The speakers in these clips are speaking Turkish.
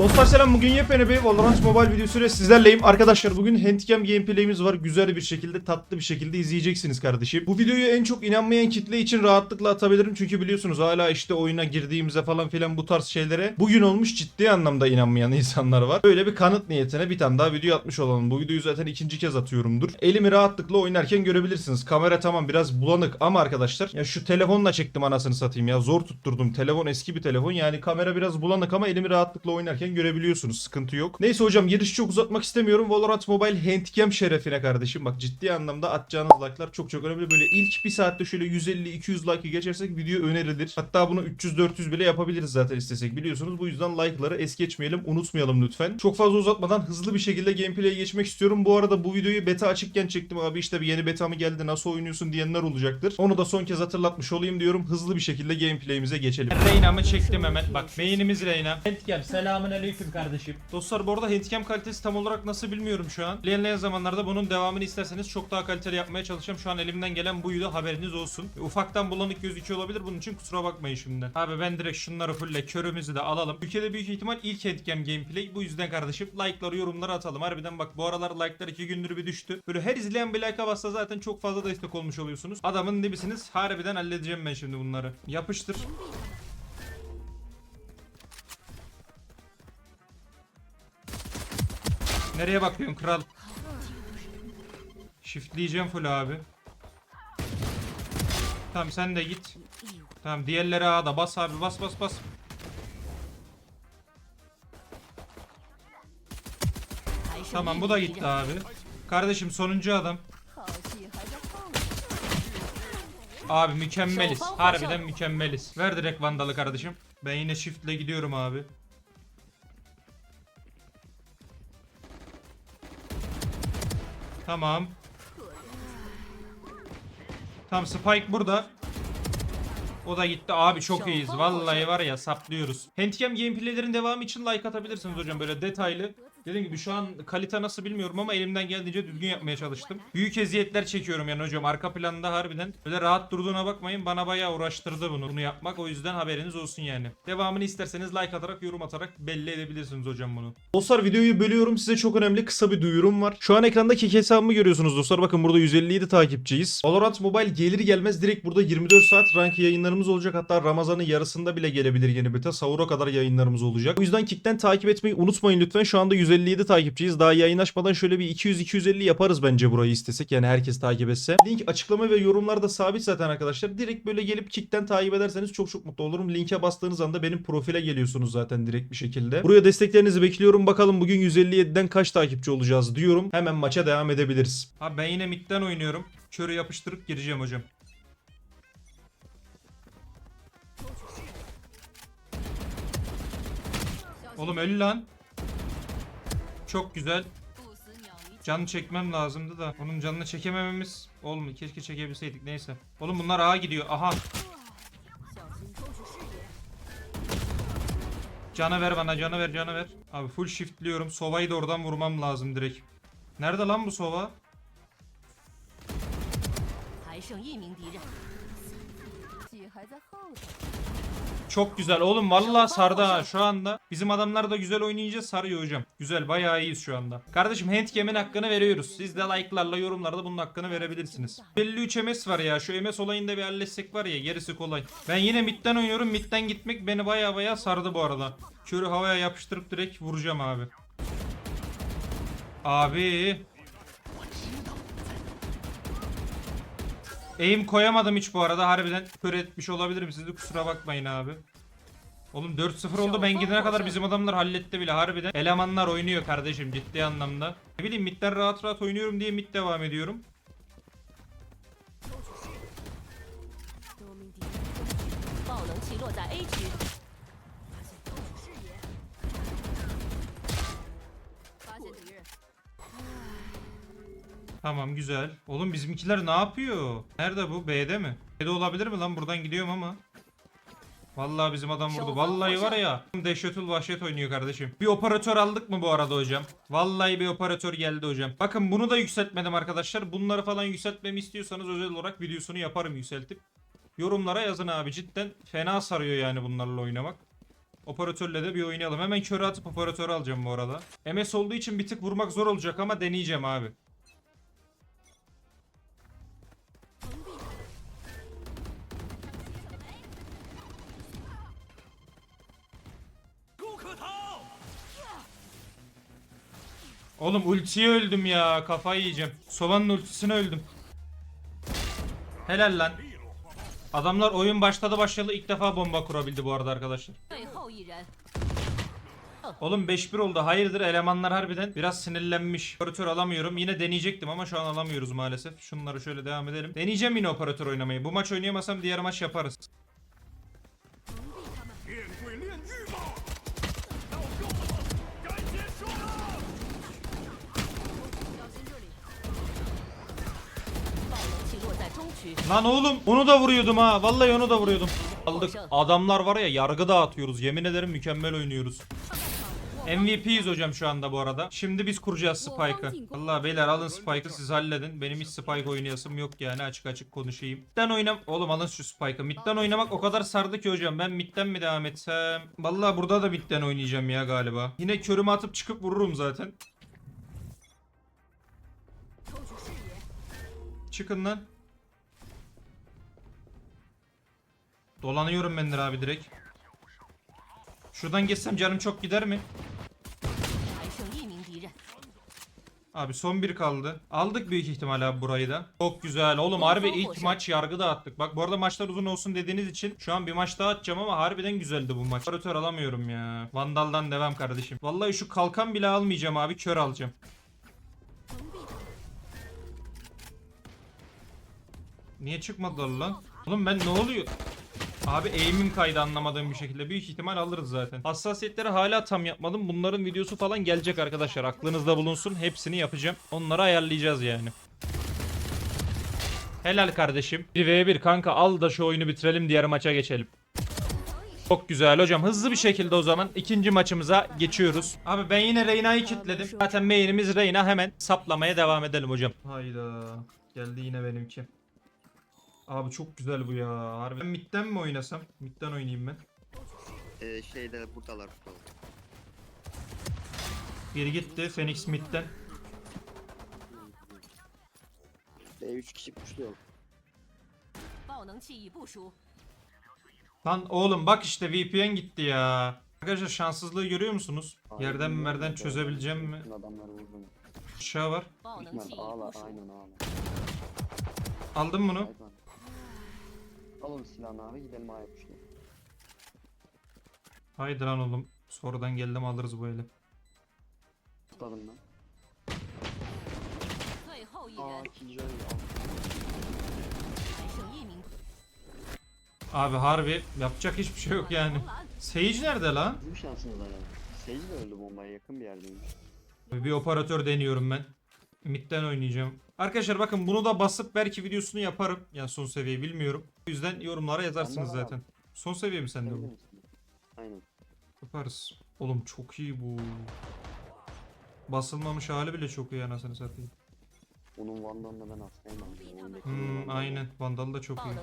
Dostlar selam bugün yepyeni bir Valorant Mobile videosuyla sizlerleyim. Arkadaşlar bugün handcam gameplay'imiz var. Güzel bir şekilde tatlı bir şekilde izleyeceksiniz kardeşim. Bu videoyu en çok inanmayan kitle için rahatlıkla atabilirim. Çünkü biliyorsunuz hala işte oyuna girdiğimize falan filan bu tarz şeylere bugün olmuş ciddi anlamda inanmayan insanlar var. Böyle bir kanıt niyetine bir tane daha video atmış olalım. Bu videoyu zaten ikinci kez atıyorumdur. Elimi rahatlıkla oynarken görebilirsiniz. Kamera tamam biraz bulanık ama arkadaşlar ya şu telefonla çektim anasını satayım ya. Zor tutturdum. Telefon eski bir telefon. Yani kamera biraz bulanık ama elimi rahatlıkla oynarken görebiliyorsunuz. Sıkıntı yok. Neyse hocam girişi çok uzatmak istemiyorum. Valorant Mobile handcam şerefine kardeşim. Bak ciddi anlamda atacağınız like'lar çok çok önemli. Böyle ilk bir saatte şöyle 150-200 like'ı geçersek video önerilir. Hatta bunu 300-400 bile yapabiliriz zaten istesek biliyorsunuz. Bu yüzden like'ları es geçmeyelim. Unutmayalım lütfen. Çok fazla uzatmadan hızlı bir şekilde gameplay'e geçmek istiyorum. Bu arada bu videoyu beta açıkken çektim abi. işte bir yeni beta mı geldi nasıl oynuyorsun diyenler olacaktır. Onu da son kez hatırlatmış olayım diyorum. Hızlı bir şekilde gameplay'imize geçelim. Reyna'mı çektim hemen. Bak beynimiz Reyna. Handcam selamun aleyküm kardeşim. Dostlar bu arada handcam kalitesi tam olarak nasıl bilmiyorum şu an. İlerleyen zamanlarda bunun devamını isterseniz çok daha kaliteli yapmaya çalışacağım. Şu an elimden gelen buydu haberiniz olsun. Ufaktan bulanık gözüküyor olabilir bunun için kusura bakmayın şimdiden. Abi ben direkt şunları fulle körümüzü de alalım. Ülkede büyük ihtimal ilk handcam gameplay. Bu yüzden kardeşim like'ları yorumları atalım. Harbiden bak bu aralar like'lar iki gündür bir düştü. Böyle her izleyen bir like'a bassa zaten çok fazla destek olmuş oluyorsunuz. Adamın dibisiniz. Harbiden halledeceğim ben şimdi bunları. Yapıştır. Nereye bakıyorsun kral? Shiftleyeceğim full abi. Tamam sen de git. Tamam diğerleri A'da. Bas abi bas bas bas. Tamam bu da gitti abi. Kardeşim sonuncu adam. Abi mükemmeliz. Harbiden mükemmeliz. Ver direkt vandalı kardeşim. Ben yine shiftle gidiyorum abi. Tamam. Tamam Spike burada. O da gitti. Abi çok iyiyiz. Vallahi var ya saplıyoruz. Handcam gameplaylerin devamı için like atabilirsiniz hocam böyle detaylı. Dediğim gibi şu an kalite nasıl bilmiyorum ama elimden geldiğince düzgün yapmaya çalıştım. Büyük eziyetler çekiyorum yani hocam. Arka planda harbiden böyle rahat durduğuna bakmayın. Bana bayağı uğraştırdı bunu, bunu yapmak. O yüzden haberiniz olsun yani. Devamını isterseniz like atarak, yorum atarak belli edebilirsiniz hocam bunu. Dostlar videoyu bölüyorum. Size çok önemli kısa bir duyurum var. Şu an ekranda Kik hesabımı görüyorsunuz dostlar. Bakın burada 157 takipçiyiz. Valorant Mobile gelir gelmez direkt burada 24 saat rank yayınlarımız olacak. Hatta Ramazan'ın yarısında bile gelebilir yeni beta. Sahura kadar yayınlarımız olacak. O yüzden Kik'ten takip etmeyi unutmayın lütfen. Şu anda 157 takipçiyiz. Daha yayın açmadan şöyle bir 200-250 yaparız bence burayı istesek. Yani herkes takip etse. Link açıklama ve yorumlarda sabit zaten arkadaşlar. Direkt böyle gelip Kik'ten takip ederseniz çok çok mutlu olurum. Linke bastığınız anda benim profile geliyorsunuz zaten direkt bir şekilde. Buraya desteklerinizi bekliyorum. Bakalım bugün 157'den kaç takipçi olacağız diyorum. Hemen maça devam edebiliriz. Abi ben yine midden oynuyorum. Körü yapıştırıp gireceğim hocam. Oğlum öl lan. Çok güzel. Canı çekmem lazımdı da. Onun canını çekemememiz. Oğlum keşke çekebilseydik neyse. Oğlum bunlar ağa gidiyor. Aha. Cana ver bana cana ver cana ver. Abi full shiftliyorum. Sova'yı da oradan vurmam lazım direkt. Nerede lan bu Sova? Çok güzel. Oğlum vallahi sardı ha şu anda. Bizim adamlar da güzel oynayınca sarıyor hocam. Güzel bayağı iyiyiz şu anda. Kardeşim handcam'in hakkını veriyoruz. Siz de like'larla yorumlarda bunun hakkını verebilirsiniz. 53 MS var ya. Şu MS olayını da bir halletsek var ya gerisi kolay. Ben yine midden oynuyorum. Midden gitmek beni bayağı bayağı sardı bu arada. Körü havaya yapıştırıp direkt vuracağım abi. Abi. Eğim koyamadım hiç bu arada. Harbiden kör etmiş olabilirim. Siz de kusura bakmayın abi. Oğlum 4-0 oldu ben gidene kadar bizim adamlar halletti bile harbiden. Elemanlar oynuyor kardeşim ciddi anlamda. Ne bileyim midden rahat rahat oynuyorum diye mid devam ediyorum. Tamam güzel. Oğlum bizimkiler ne yapıyor? Nerede bu? B'de mi? B'de olabilir mi lan? Buradan gidiyorum ama. Vallahi bizim adam vurdu. Vallahi var ya. Dehşetul vahşet oynuyor kardeşim. Bir operatör aldık mı bu arada hocam? Vallahi bir operatör geldi hocam. Bakın bunu da yükseltmedim arkadaşlar. Bunları falan yükseltmemi istiyorsanız özel olarak videosunu yaparım yükseltip. Yorumlara yazın abi cidden fena sarıyor yani bunlarla oynamak. Operatörle de bir oynayalım. Hemen körü atıp operatörü alacağım bu arada. MS olduğu için bir tık vurmak zor olacak ama deneyeceğim abi. Oğlum ultiye öldüm ya. Kafayı yiyeceğim. Sova'nın ultisine öldüm. Helal lan. Adamlar oyun başladı başlayalı ilk defa bomba kurabildi bu arada arkadaşlar. Oğlum 5-1 oldu. Hayırdır elemanlar harbiden biraz sinirlenmiş. Operatör alamıyorum. Yine deneyecektim ama şu an alamıyoruz maalesef. Şunları şöyle devam edelim. Deneyeceğim yine operatör oynamayı. Bu maç oynayamazsam diğer maç yaparız. Lan oğlum onu da vuruyordum ha. Vallahi onu da vuruyordum. Aldık. Adamlar var ya yargı dağıtıyoruz. Yemin ederim mükemmel oynuyoruz. MVP'yiz hocam şu anda bu arada. Şimdi biz kuracağız Spike'ı. Allah beyler alın Spike'ı siz halledin. Benim hiç Spike oynayasım yok yani açık açık konuşayım. Midden oynam... Oğlum alın şu Spike'ı. Midden oynamak o kadar sardı ki hocam. Ben midden mi devam etsem? Valla burada da midden oynayacağım ya galiba. Yine körümü atıp çıkıp vururum zaten. Çıkın lan. Dolanıyorum bendir abi direkt. Şuradan geçsem canım çok gider mi? Abi son bir kaldı. Aldık büyük ihtimal abi burayı da. Çok güzel. Oğlum harbi ilk maç yargı dağıttık. Bak bu arada maçlar uzun olsun dediğiniz için şu an bir maç daha atacağım ama harbiden güzeldi bu maç. Operatör alamıyorum ya. Vandal'dan devam kardeşim. Vallahi şu kalkan bile almayacağım abi. Kör alacağım. Niye çıkmadılar lan? Oğlum ben ne oluyor? Abi aim'im kaydı anlamadığım bir şekilde. Büyük ihtimal alırız zaten. Hassasiyetleri hala tam yapmadım. Bunların videosu falan gelecek arkadaşlar. Aklınızda bulunsun. Hepsini yapacağım. Onları ayarlayacağız yani. Helal kardeşim. 1v1 kanka al da şu oyunu bitirelim diğer maça geçelim. Çok güzel hocam. Hızlı bir şekilde o zaman ikinci maçımıza geçiyoruz. Abi ben yine Reyna'yı kilitledim. Zaten main'imiz Reyna. Hemen saplamaya devam edelim hocam. Hayda. Geldi yine benimki. Abi çok güzel bu ya. Harbi. Ben midden mi oynasam? Midden oynayayım ben. Ee, şeyde buradalar buradalar. Biri gitti Phoenix midden. B3 kişi kuşluyor. Lan oğlum bak işte VPN gitti ya. Arkadaşlar şanssızlığı görüyor musunuz? Aynen, Yerden merden çözebileceğim mi? Adamlar var. Hikmet ağla aynen ağla. Aldın bunu. Aynen. lan. Alın silahını abi gidelim A'ya kuşlayalım. Haydi lan oğlum. Sonradan geldim alırız bu eli. Tutalım lan. 最后一 Aa 人， Killjoy al. 还剩一名。 Abi harbi yapacak hiçbir şey yok yani. 投篮， Sage nerede lan? Bizim şansımız var yani. Sage de öldü bombaya yakın bir yerdeymiş. Bir operatör deniyorum ben. Midden oynayacağım. Arkadaşlar bakın bunu da basıp belki videosunu yaparım. Yani son seviye bilmiyorum. yüzden yorumlara yazarsınız Anladım. zaten. Son seviye mi sende bu? Aynen. Yaparız. Oğlum çok iyi bu. Basılmamış hali bile çok iyi anasını satayım. Onun Vandal'la ben hastayım abi. Hmm, aynen. Vandal da çok iyi.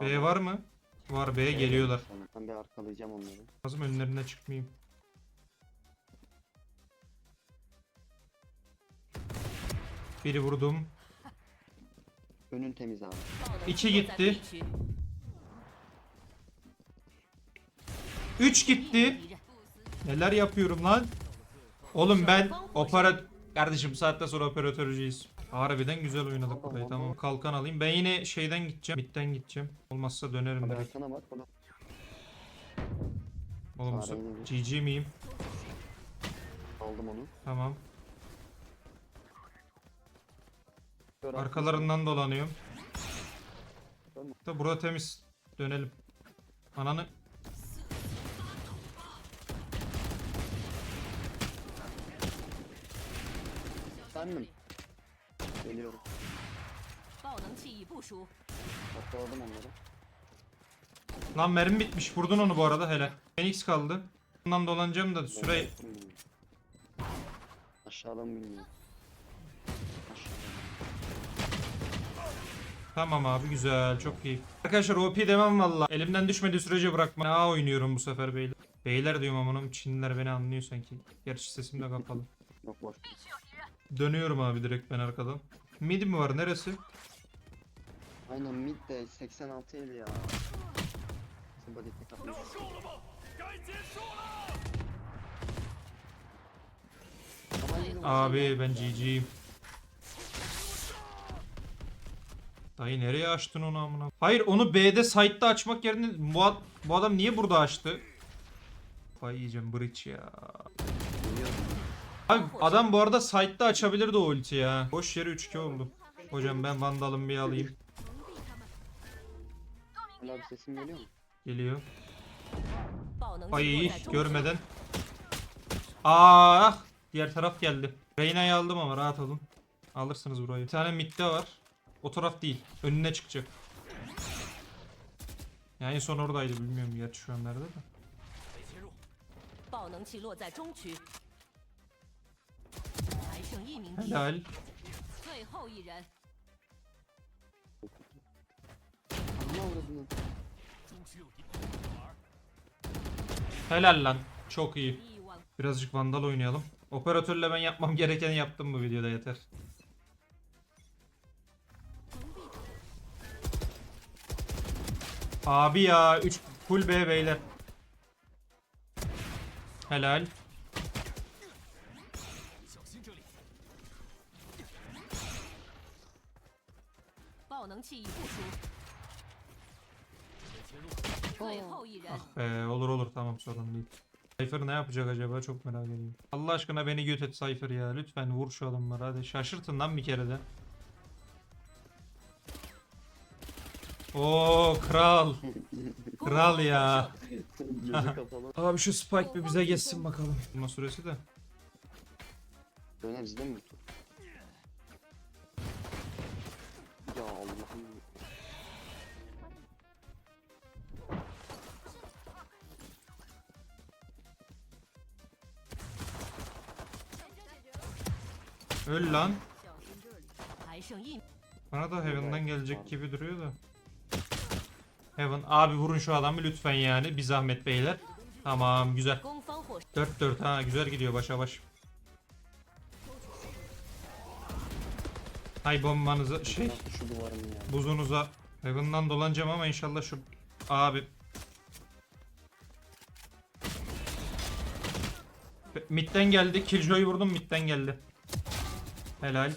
B var mı? Var B'ye geliyorlar. Ben bir arkalayacağım onları. Lazım önlerine çıkmayayım. Biri vurdum. Önün temiz abi. İçi gitti. 3 gitti. Neler yapıyorum lan? Oğlum ben opera... Kardeşim bu saatten sonra operatörcüyüz. Harbiden güzel oynadık burayı tamam. Kalkan alayım. Ben yine şeyden gideceğim. Midden gideceğim. Olmazsa dönerim Abi direkt. arkana bak. Oğlum bu GG miyim? Aldım onu. Tamam. Kör Arkalarından dolanıyorum. Da burada temiz. Dönelim. Ananı. Sendim. Geliyorum. Atladım onları. Lan mermi bitmiş. Vurdun onu bu arada hele. Phoenix kaldı. Bundan dolanacağım da süre... Aşağıdan bilmiyorum. Tamam abi güzel çok iyi. Arkadaşlar OP demem valla. Elimden düşmediği sürece bırakma. A oynuyorum bu sefer beyler. Beyler diyorum amanım Çinliler beni anlıyor sanki. Gerçi sesim de kapalı. Dönüyorum abi direkt ben arkadan. Mid mi var neresi? Aynen mid de 86 el ya. Abi ben GG'yim. Dayı nereye açtın onu amına? Hayır onu B'de site'da açmak yerine bu, ad bu adam niye burada açtı? Kafayı yiyeceğim bridge ya. Abi adam bu arada site'da açabilirdi o ulti ya. Boş yere 3-2 oldu. Hocam ben vandalım bir alayım. Abi sesim geliyor mu? Geliyor. Ay görmeden. Ah diğer taraf geldi. Reyna'yı aldım ama rahat olun. Alırsınız burayı. Bir tane midde var. O taraf değil. Önüne çıkacak. Yani son oradaydı bilmiyorum gerçi şu an nerede de. Helal. Helal lan. Çok iyi. Birazcık vandal oynayalım. Operatörle ben yapmam gerekeni yaptım bu videoda yeter. Abi ya 3 full B beyler. Helal. Ah be, olur olur tamam sorun değil. Cypher ne yapacak acaba çok merak ediyorum. Allah aşkına beni göt et Cypher ya. Lütfen vur şu adamları hadi. Şaşırtın lan bir kere de. Oo kral. Kral ya. Abi şu spike bir bize geçsin bakalım. Bulma süresi de. Döner izle mi? Ya Allah'ım. Öl lan. Bana da heaven'dan gelecek gibi duruyor da. Heaven. Abi vurun şu adamı lütfen yani. Bir zahmet beyler. Tamam güzel. 4-4 ha güzel gidiyor başa baş. Hay bombanıza şey şu buzunuza Heaven'dan dolanacağım ama inşallah şu abi Mid'den geldi. Killjoy'u vurdum mid'den geldi. Helal.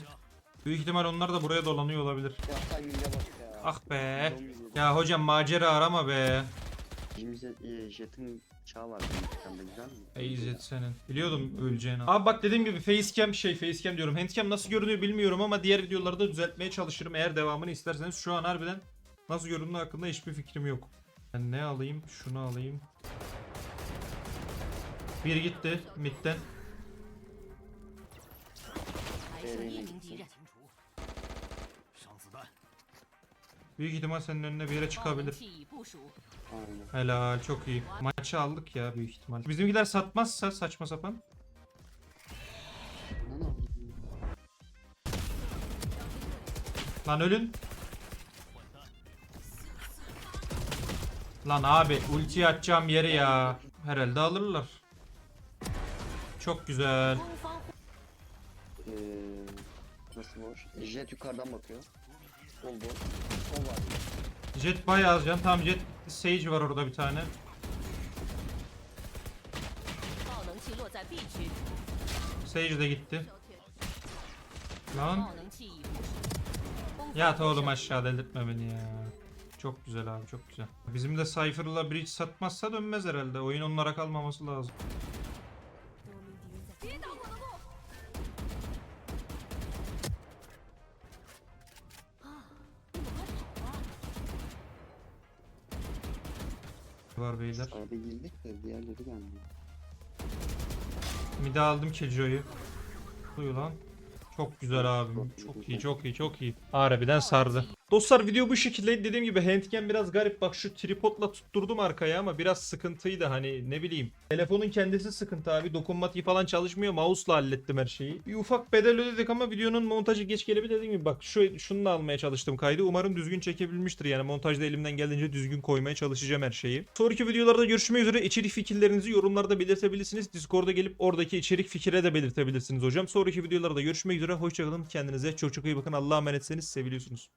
Büyük ihtimal onlar da buraya dolanıyor olabilir. Yaptay, Ah be. Ya hocam macera arama be. Bizimizde e, jetin çağı var. Benim güzel mi? İzzet senin. Biliyordum öleceğini. Abi bak dediğim gibi facecam şey facecam diyorum. Handcam nasıl görünüyor bilmiyorum ama diğer videolarda düzeltmeye çalışırım. Eğer devamını isterseniz şu an harbiden nasıl göründüğü hakkında hiçbir fikrim yok. Ben ne alayım? Şunu alayım. Bir gitti midden. 还 Büyük ihtimal senin önüne bir yere çıkabilir. Aynen. Helal çok iyi. Maçı aldık ya büyük ihtimal. Bizimkiler satmazsa saçma sapan. Lan ölün. Lan abi ultiyi atacağım yeri ya. Herhalde alırlar. Çok güzel. Ee, nasıl var? Jet yukarıdan bakıyor. Bol bol. Jet bayağı az can. Tamam jet Sage var orada bir tane. Sage de gitti. Lan. Yat oğlum aşağı delirtme beni ya. Çok güzel abi çok güzel. Bizim de Cypher'la Bridge satmazsa dönmez herhalde. Oyun onlara kalmaması lazım. Beyler. Sağda girdik de diğerleri gelmiyor. Mid'e aldım Killjoy'u. Uyu lan. Çok güzel abim. Çok iyi çok iyi çok iyi. Harbiden sardı. Dostlar video bu şekilde. Dediğim gibi handcam biraz garip. Bak şu tripodla tutturdum arkaya ama biraz sıkıntıydı. Hani ne bileyim. Telefonun kendisi sıkıntı abi. Dokunmatiği falan çalışmıyor. Mouse'la hallettim her şeyi. Bir ufak bedel ödedik ama videonun montajı geç gelebilir. Dediğim gibi bak şu şununla almaya çalıştım kaydı. Umarım düzgün çekebilmiştir. Yani montajda elimden geldiğince düzgün koymaya çalışacağım her şeyi. Sonraki videolarda görüşmek üzere. İçerik fikirlerinizi yorumlarda belirtebilirsiniz. Discord'a gelip oradaki içerik fikire de belirtebilirsiniz hocam. Sonraki videolarda görüşmek üzere. Hoşçakalın kendinize çok çok iyi bakın. Allah'a emanetseniz seviliyorsunuz.